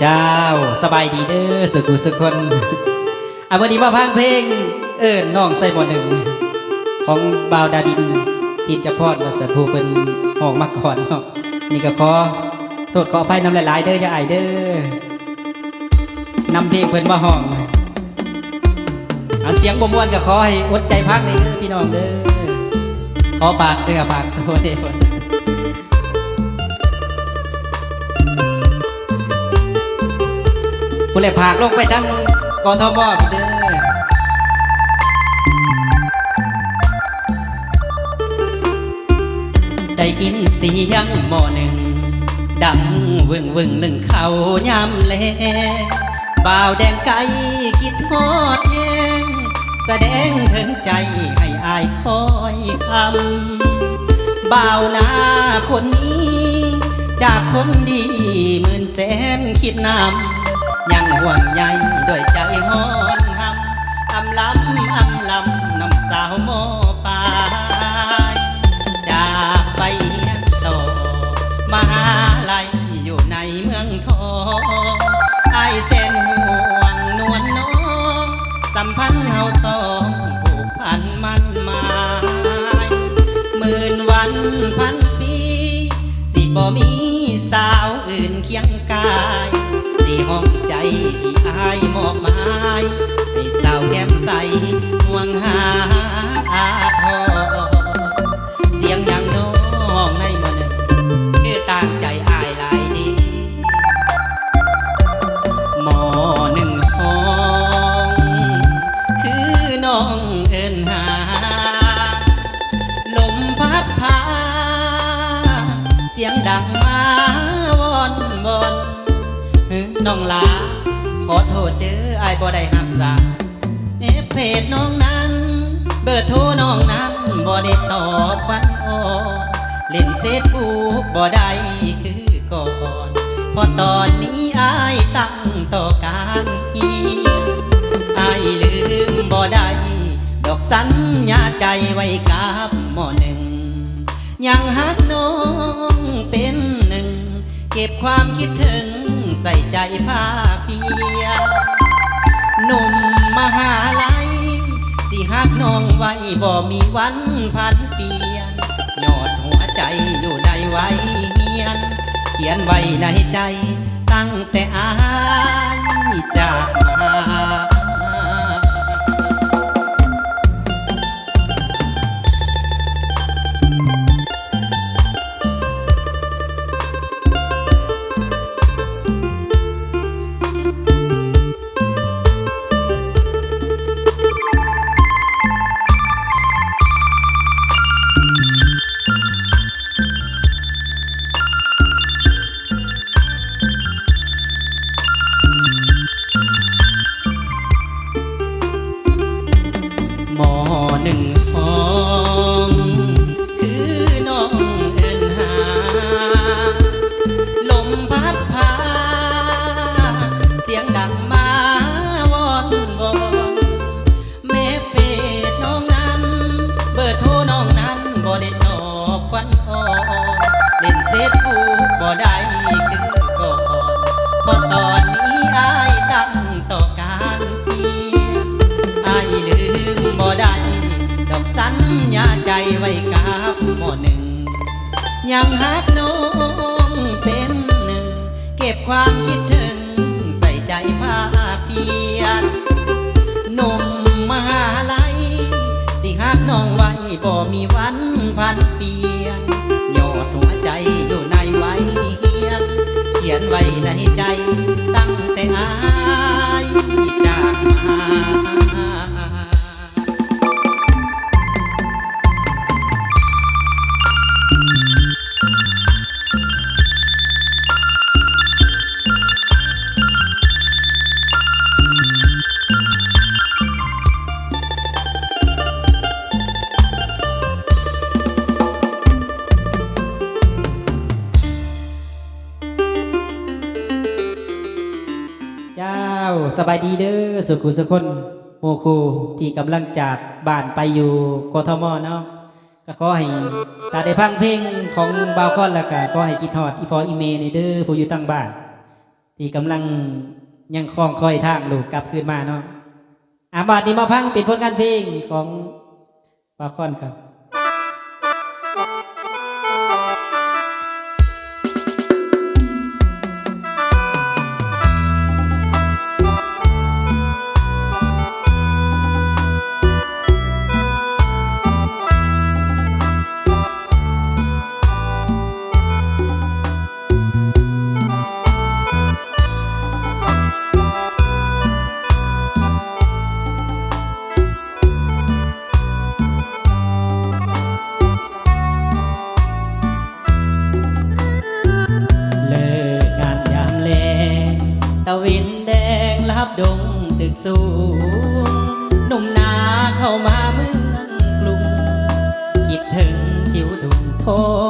เจ้าสบายดีเด้อสุขุสุคนอะวันนี้มาพังเพลง เอิ้นน้องใส่หมอหนึ่ง ของบาวดาดินทีนจะพอดมาสผู้เป็นห้องมาก่อนเนาะนี่ก็ขอโทษขอไฟน้ำหลายๆเด้ออย่าอเด้อนำเพลงเพิ่นมาห้องเอาเสียงบมวนก็ขอให้อดใจพักนี่พี่น้องเด้อขอปากเด้อปากตัวเด้อ ผู้เล่ผากลงไปทั้งกอทมพี่เด้อได้กินเสียงหม้อหนึ่ง ดังวึงวึงหนึ่งเขายำแลบ่าวแดงไก่คิดทอดแยงแสดงถึงใจให้อายคอยคำบ่าวนาคนนี้ จากคนดีหมื่นแสนคิดนำ ห่วงใยด้วยใจงอนหำอำลำอำลำนำสาวโมปายจากไปเรียนต่อมาลัยอยู่ในเมืองทองไอเส้นห่วงนวลน้องสัมพันธ์เฮาสองผูกพันมันหมายหมื่นวันพันปีสิบ่มีสาวอื่นเคียงกายสิห้อง ที่อายมอบหมายให้สาวแก้มใสห่วงหาอา น้องลา ขอโทษเด้อไอ้บ่ได้หักษาเอฟเพจน้องนั้น เบอร์โทรน้องนั้นบ่ได้ตอบวันอ่อนเล่นเฟซบุ๊กบ่ได้คือก่อนพราะตอนนี้อายตั้งต่อการเฮีอายลืมบ่ได้ ดอกสัญญาใจไว้กับหมอหนึ่ง ยังหักน้องเป็นหนึ่ง เก็บความคิดถึง ใส่ใจภาคเพียหนุ่มมหาลัยสิหักน้องไว้บ่มีวันพันเปลี่ยนยอดหัวใจอยู่ในไว้เฮียน เขียนไว้ในใจตั้งแต่อายจากมา ไว้กับหมอหนึ่ง ยังหักน้องเป็นหนึ่ง เก็บความคิดถึง ใส่ใจภาเพียรหนุ่มมหาลัยสิหักน้องไว้บ่มีวันพันเปียนยอดหัวใจอยู่ในไว้เฮียนเขียนไว้ในใจตั้ง สบายดีเด้อสุขุสุคนโมคูที่กำลังจากบ้านไปอยู่กทมเนาะก็ขอให้ตาได้ฟังเพลงของบาวคอนแล้วก็ขอให้คิดทอดอีฟออีเมในเด้อผู้อยู่ตั้งบ้าน ที่กำลังยังคลองคอยทางลูกกลับคืนมาเนาะอาบาดนี้มาพังปิดผลงานเพลงของปาคอนครับ วทุ่งทอ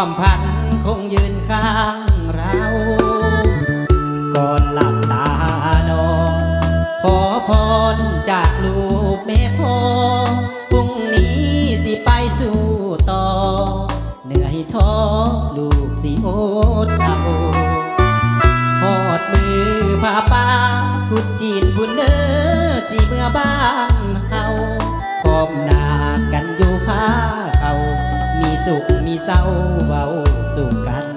ความพันคงยืนข้างเรา ก่อนหลับตานอนขอพรจากลูกแม่พ่อพรุ่งนี้สิไปสู่ต่อ เหนื่อยท้อลูกสิโอดเอาหอดมือพาป้า สุขมีเศร้าเว้าสู่กัน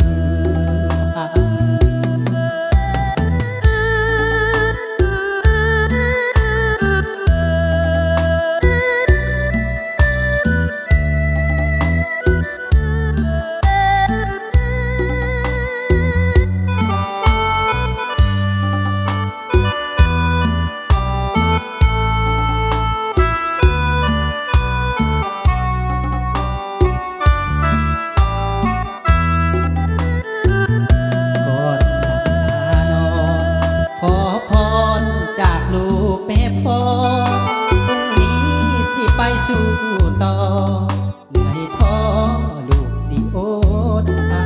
ม่พอพรุ่งนี้สิไปสู่ต่อเหนื่อยท้อลูกสิโอดอา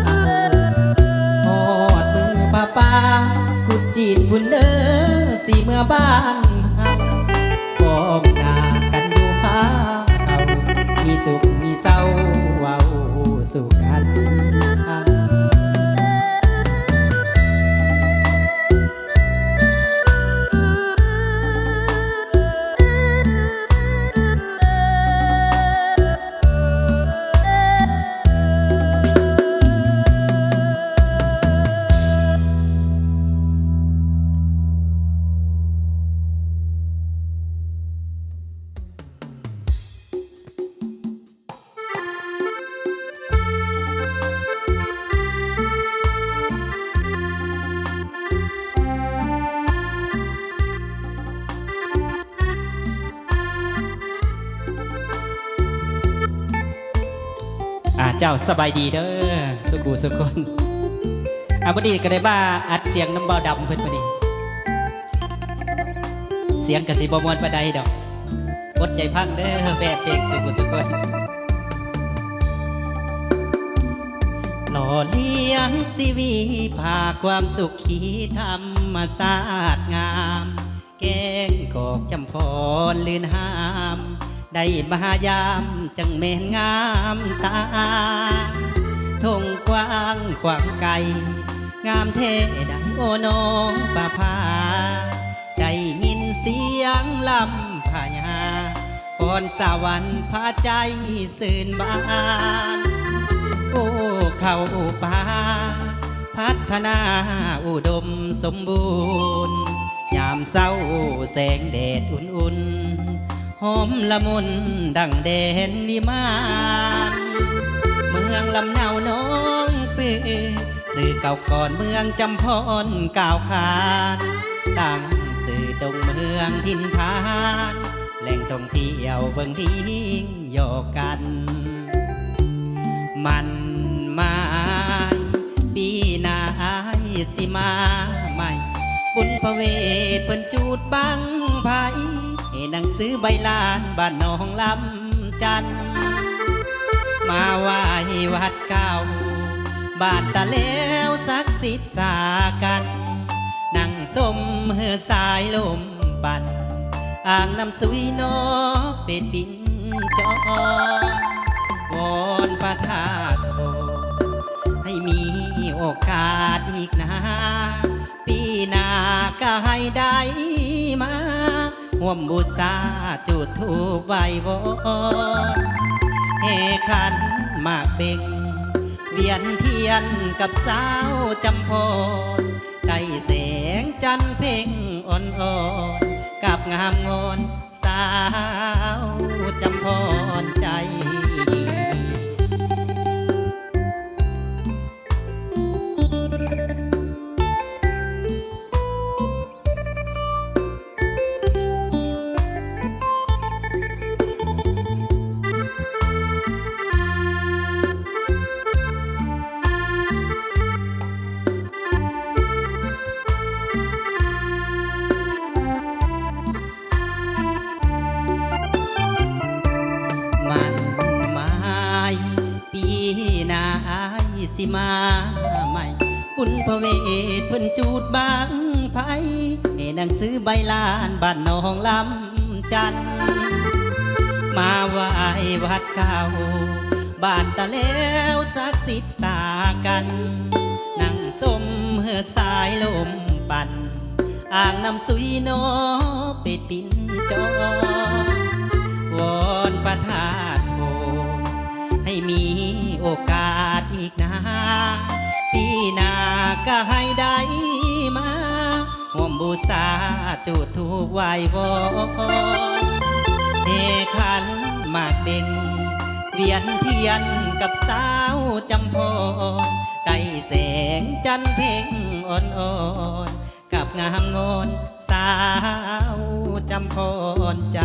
หอดมือป้าป้ากุดจีนพุ่นเด้อสิเมื่อบ้าน จ้าสบายดีเด้อสุกูสุคนอาพอดีก็ได้มาอัดเสียงน้ำเบาดำเพิ่นพอดี เสียงกระสีบมวนประใดดอกอดใจพังเด้อแบบเพลงสุกูสุคนหล่อเลี้ยงชีวีพาความสุขขีธรรมศาสตร์งาม แกงกอกจำพรลื่นห้าม ได้มายามจังเมนงามตาทงกว้างขวางไกล งามเท่ได้โอน้องป่าพาใจยินเสียงลำพายาคอนสวรรค์พาใจสื่นบาน โอ้เข้าป่าพัฒนาอุดมสมบูรณ์ ยามเศร้าแสงแดดอุ่นๆ หอมละมุนดังแดนนิมานเมืองลำเนาน้องเปสื่อเก่าก่อนเมืองจำพรก่าวขานตั้งสื่อตรงเมืองทินทานแหล่งท่องเที่ยวเบิ่งทิ้งโยกัน มันมาปีนายสิมาใหม่บุญพระเวทเพิ่นจูดบังไผใหนังสือใบลานบ้านหนองลำจัน มาไหว้วัดเก่าบ้านตะแล้วสักสิทธิ์สากัน นั่งสมเฮือสายลมปั่นอ่างน้ำสุยนอเป็ดบินจอวอนประทาตโทให้มีโอกาสอีกนะ ปีหน้าก็ให้ได้ ห่วมบูชาจุดทูบไหววอนเฮขันมากเบ่งเวียนเทียนกับสาวจำพรได้แสงจันเพ่งอ่อนๆกับงามงอนสาวจำพรใจ มาใหม่บุญพระเวทเพิ่นจูดบางไผให้หนังสือใบลานบ้านหนองลำจัน มาไหว้วัดเก่าบ้านตะแล้วศักดิ์สิทธิ์สากัน นั่งสมเฮือสายลมปั่นอ่างน้ำสุยโนอเป็ดปินจอวอนประทานโทให้มีโอกาส ก็ให้ได้มาห่วมบูชาจุดทูปไหว้วอนเอขันหมากเบ่งเวียนเทียนกับสาวจำพรใต้แสงจันเพ่งอ่อนๆกับงามงอนสาวจำโพใจ